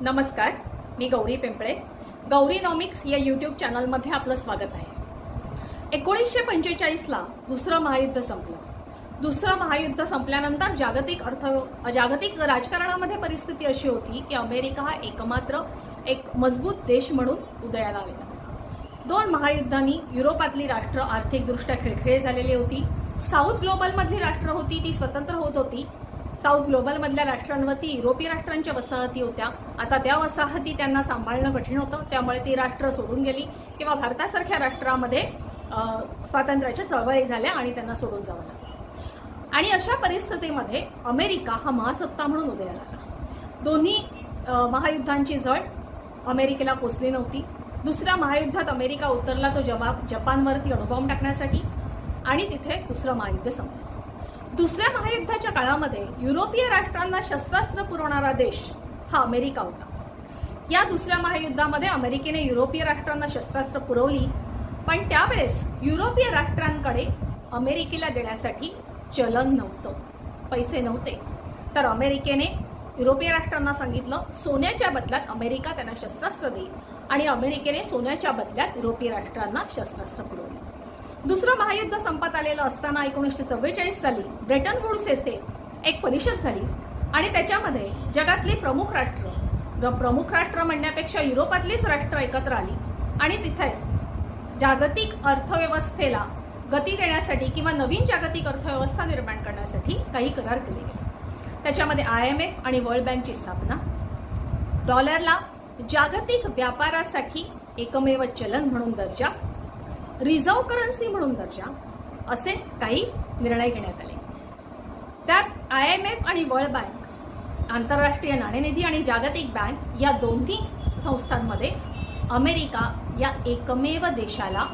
नमस्कार मी गौरी पिंपळे. गौरी नॉमिक्स या यूट्यूब चॅनलमध्ये आपलं स्वागत आहे. एकोणीसशे पंचेचाळीसला दुसरं महायुद्ध संपलं. दुसरं महायुद्ध संपल्यानंतर जागतिक अर्थ जागतिक राजकारणामध्ये परिस्थिती अशी होती की अमेरिका हा एकमात्र एक मजबूत देश म्हणून उदयाला आलेला दोन महायुद्धांनी युरोपातली राष्ट्र आर्थिकदृष्ट्या खिळखिळे झालेली होती. साऊथ ग्लोबलमधली राष्ट्र होती ती स्वतंत्र होत होती. साऊथ ग्लोबलमधल्या राष्ट्रांवरती युरोपीय राष्ट्रांच्या वसाहती होत्या. आता त्या वसाहती त्यांना सांभाळणं कठीण होतं. त्यामुळे ती राष्ट्र सोडून गेली. किंवा भारतासारख्या राष्ट्रामध्ये स्वातंत्र्याच्या चळवळी झाल्या आणि त्यांना सोडून जावं लागलं. आणि अशा परिस्थितीमध्ये अमेरिका हा महासत्ता म्हणून उदयाला आला दोन्ही महायुद्धांची झळ अमेरिकेला पोचली नव्हती. दुसऱ्या महायुद्धात अमेरिका उतरला तो जवाब जपानवरती अणुबॉम्ब टाकण्यासाठी आणि तिथे दुसरं महायुद्ध संपलं. दुसऱ्या महायुद्धाच्या काळामध्ये युरोपीय राष्ट्रांना शस्त्रास्त्र पुरवणारा देश हा अमेरिका होता. या दुसऱ्या महायुद्धामध्ये अमेरिकेने युरोपीय राष्ट्रांना शस्त्रास्त्र पुरवली पण त्यावेळेस युरोपीय राष्ट्रांकडे अमेरिकेला देण्यासाठी चलन नव्हतं. पैसे नव्हते. तर अमेरिकेने युरोपीय राष्ट्रांना सांगितलं सोन्याच्या बदल्यात अमेरिका त्यांना शस्त्रास्त्र देईल आणि अमेरिकेने सोन्याच्या बदल्यात युरोपीय राष्ट्रांना शस्त्रास्त्र पुरवलं. दुसरं महायुद्ध संपत आलेलं असताना एकोणीसशे चव्वेचाळीस साली ब्रेटन वुड्स येथे एक परिषद झाली. आणि त्याच्यामध्ये जगातली प्रमुख राष्ट्र ग- प्रमुख राष्ट्र म्हणण्यापेक्षा युरोपातलीच राष्ट्र एकत्र आली. आणि तिथे जागतिक अर्थव्यवस्थेला गती देण्यासाठी किंवा नवीन जागतिक अर्थव्यवस्था निर्माण करण्यासाठी काही करार केले गेले. त्याच्यामध्ये आय एम एफ आणि वर्ल्ड बँकची स्थापना डॉलरला जागतिक व्यापारासाठी एकमेव चलन म्हणून दर्जा रिझर्व्ह करन्सी म्हणून दर्जा असे काही निर्णय घेण्यात आले. त्यात आय एम एफ आणि वर्ल्ड बँक आंतरराष्ट्रीय नाणेनिधी आणि जागतिक बँक या दोन्ही संस्थांमध्ये अमेरिका या एकमेव देशाला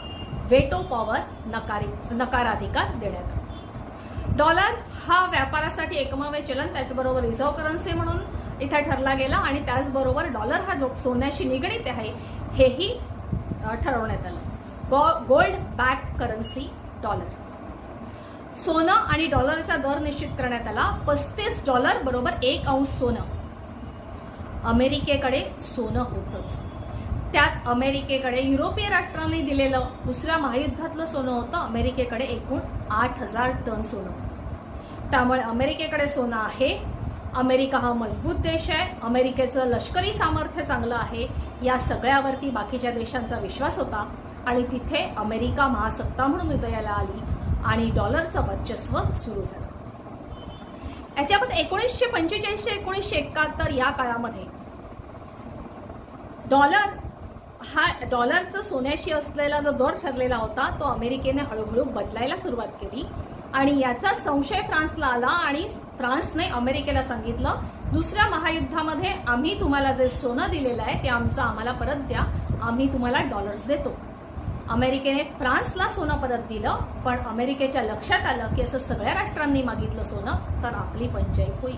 वेटो पॉवर नकारी नकाराधिकार देण्यात आला. डॉलर हा व्यापारासाठी एकमेव चलन त्याचबरोबर रिझर्व्ह करन्सी म्हणून इथे ठरला गेला आणि त्याचबरोबर डॉलर हा जो सोन्याशी निगडीत आहे हेही ठरवण्यात आलं. Gold back currency dollar. सोनं आणि डॉलरचा दर निश्चित करण्यात आला. पस्तीस डॉलर बरोबर एक अंश सोनं. अमेरिकेकडे सोनं होतंच. त्यात अमेरिकेकडे युरोपीय राष्ट्रांनी दिलेलं दुसऱ्या महायुद्धातलं सोनं होतं. अमेरिकेकडे एकूण आठ हजार टन सोनं. त्यामुळे अमेरिकेकडे सोनं आहे. अमेरिका हा मजबूत देश आहे. अमेरिकेचं लष्करी सामर्थ्य चांगलं आहे. या सगळ्यावरती बाकीच्या देशांचा विश्वास होता. आणि तिथे अमेरिका महासत्ता म्हणून उदयाला आली आणि डॉलरचं वर्चस्व सुरू झालं. याच्यामध्ये एकोणीसशे पंचेचाळीस ते एकोणीसशे एकाहत्तर या काळामध्ये डॉलर हा डॉलरचा सोन्याशी असलेला जो दर ठरलेला होता तो अमेरिकेने हळूहळू बदलायला सुरुवात केली आणि याचा संशय फ्रान्सला आला आणि फ्रान्सने अमेरिकेला सांगितलं दुसऱ्या महायुद्धामध्ये आम्ही तुम्हाला जे सोनं दिलेलं आहे ते आमचं आम्हाला परत द्या आम्ही तुम्हाला डॉलर्स देतो. अमेरिकेने फ्रान्सला सोनं परत दिलं पण अमेरिकेच्या लक्षात आलं की असं सगळ्या राष्ट्रांनी मागितलं सोनं तर आपली पंचायत होईल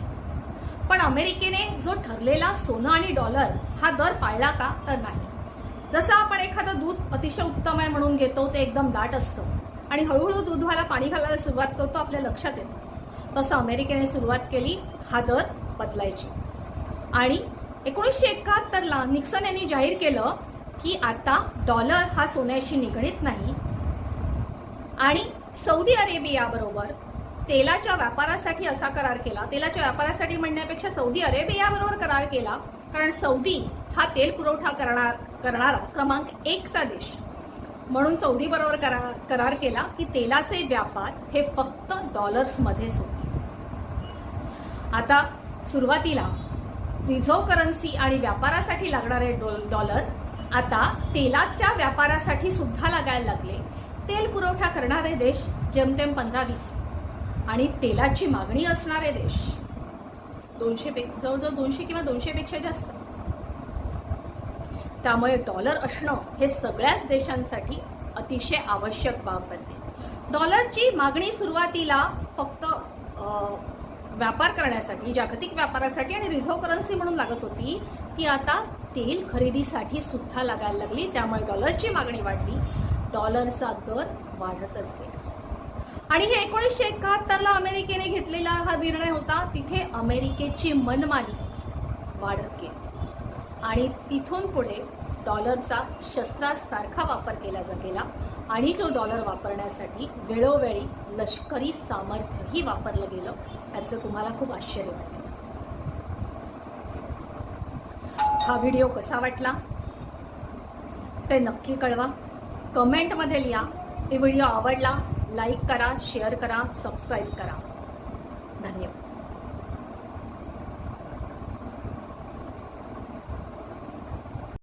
पण अमेरिकेने जो ठरलेला सोनं आणि डॉलर हा दर पाळला का तर नाही. जसं आपण एखादं दूध अतिशय उत्तम आहे म्हणून घेतो ते एकदम दाट असतं. आणि हळूहळू दूधवाला पाणी घालायला सुरुवात करतो आपल्या लक्षात येतं. तसं अमेरिकेने सुरुवात केली हा दर बदलायची. आणि एकोणीसशे एकाहत्तरला निक्सन यांनी जाहीर केलं की आता डॉलर हा सोन्याशी निगडीत नाही. आणि सौदी अरेबियाबरोबर तेलाच्या व्यापारासाठी असा करार केला. तेलाच्या व्यापारासाठी म्हणण्यापेक्षा सौदी अरेबियाबरोबर करार केला. कारण सौदी हा तेल पुरवठा करणार करणारा क्रमांक एकचा देश. म्हणून सौदी बरोबर करार करार केला की तेलाचे व्यापार हे फक्त डॉलर्समध्येच होते. आता सुरुवातीला रिझर्व्ह करन्सी आणि व्यापारासाठी लागणारे डॉल- डॉलर आता तेलाच्या व्यापारासाठी सुद्धा लागायला लागले. तेल पुरवठा करणारे देश जेमतेम पंधरा वीस आणि तेलाची मागणी असणारे देश. दोनशे जवळजवळ दोनशे किंवा दोनशे पेक्षा जास्त. त्यामुळे डॉलर असणं हे सगळ्याच देशांसाठी अतिशय आवश्यक बाब बनते. डॉलरची मागणी सुरुवातीला फक्त व्यापार करण्यासाठी जागतिक व्यापारासाठी आणि रिझर्व्ह करन्सी म्हणून लागत होती ती आता तेल खरेदीसाठी सुद्धा लागायला लागली. त्यामुळे डॉलरची मागणी वाढली. डॉलरचा दर वाढतच गेला. आणि हे एकोणीसशे एकाहत्तरला अमेरिकेने घेतलेला हा निर्णय होता. तिथे अमेरिकेची मनमानी वाढत गेली. आणि तिथून पुढे डॉलरचा शस्त्रासारखा वापर केला जा गेला. आणि तो डॉलर वापरण्यासाठी वेळोवेळी लष्करी सामर्थ्यही वापरलं गेलं. याचं तुम्हाला खूप आश्चर्य वाटलं हा व्हिडिओ कसा वाटला? ते नक्की कळवा. कमेंटमध्ये लिहा. हे व्हिडिओ आवडला लाईक करा शेअर करा सबस्क्राईब करा. धन्यवाद.